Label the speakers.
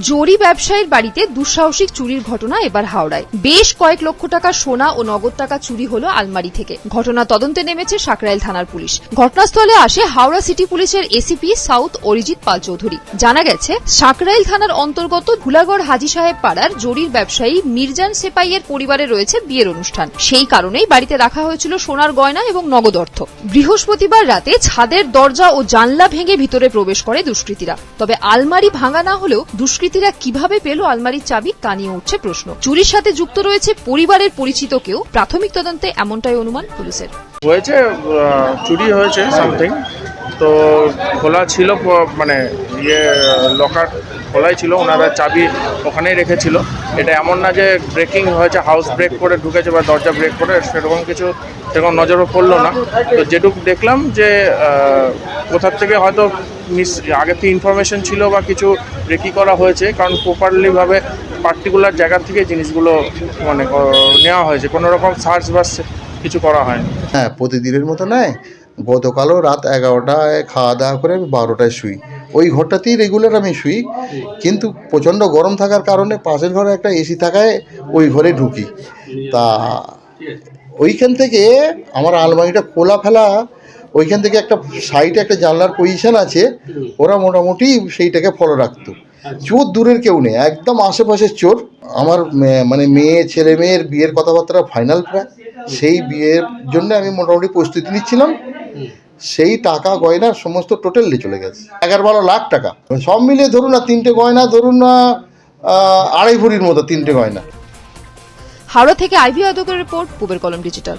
Speaker 1: জরি ব্যবসায়ীর বাড়িতে দুঃসাহসিক চুরির ঘটনা এবার হাওড়ায়। বেশ কয়েক লক্ষ টাকা সোনা ও নগদ টাকা চুরি হলো আলমারি থেকে। ঘটনা তদন্তে নেমেছে সাকরাইল থানার পুলিশ। ঘটনাস্থলে আসে হাওড়া সিটি পুলিশের এসিপি সাউথ অরিজিৎ পাল চৌধুরী। জানা গেছে, সাকরাইল থানার অন্তর্গত ধুলাগড় হাজি সাহেব পাড়ার জরির ব্যবসায়ী মির্জান সেপাইয়ের পরিবারে রয়েছে বিয়ের অনুষ্ঠান। সেই কারণেই বাড়িতে রাখা হয়েছিল সোনার গয়না এবং নগদ অর্থ। বৃহস্পতিবার রাতে ছাদের দরজা ও জানলা ভেঙে ভিতরে প্রবেশ করে দুষ্কৃতীরা। তবে আলমারি ভাঙা না হলেও দুষ্কৃতীরা কীভাবে পেল আলমারির চাবি, তা নিয়ে উঠছে প্রশ্ন। চুরির সাথে যুক্ত রয়েছে পরিবারের পরিচিত কেউ। প্রাথমিক তদন্তে এমনটাই অনুমান পুলিশের।
Speaker 2: হয়েছে চুরি হয়েছে সামথিং তো খোলা ছিল মানে ইয়ে লকার খোলাই ছিল, ওনারা চাবি ওখানেই রেখেছিল। এটা এমন না যে ব্রেকিং হয়েছে হাউস ব্রেক করে ঢুকেছে বা দরজা ব্রেক করে, সেরকম কিছু সেরকম নজরও পড়ল না। তো যেটুকু দেখলাম যে কোথার থেকে হয়তো মিস, আগে থেকে ইনফরমেশন ছিল বা কিছু রেকি করা হয়েছে, কারণ প্রপারলিভাবে পার্টিকুলার জায়গা থেকে জিনিসগুলো মানে নেওয়া হয়েছে। কোনো রকম সার্চ বা কিছু করা হয়নি।
Speaker 3: হ্যাঁ প্রতিদিনের মতো নয়। গতকালও রাত এগারোটায় খাওয়া দাওয়া করে আমি বারোটায় শুই। ওই ঘরটাতেই রেগুলার আমি শুই। কিন্তু প্রচণ্ড গরম থাকার কারণে পাশের ঘরে একটা এসি থাকায় ওই ঘরে ঢুকি। তা, ওইখান থেকে আমার আলমারিটা খোলা ফেলা ওইখান থেকে একটা সাইডে একটা জানলার পজিশন আছে ওরা মোটামুটি সেইটাকে ফলো রাখতো। চোর দূরের কেউ নেই একদম আশেপাশের চোর। আমার মানে মেয়ে ছেলে মেয়ের বিয়ের কথাবার্তা ফাইনাল প্রায়। সেই বিয়ের জন্য আমি মোটামুটি প্রস্তুতি নিচ্ছিলাম। সেই টাকা গয়না সমস্ত টোটালি চলে গেছে। এগারো বারো লাখ টাকা। সব মিলিয়ে ধরুন না তিনটে গয়না ধরুন না আড়াই ভরির মতো তিনটে গয়না।
Speaker 1: হাওড়া থেকে আইভি আদকের রিপোর্ট পুবের কলম ডিজিটাল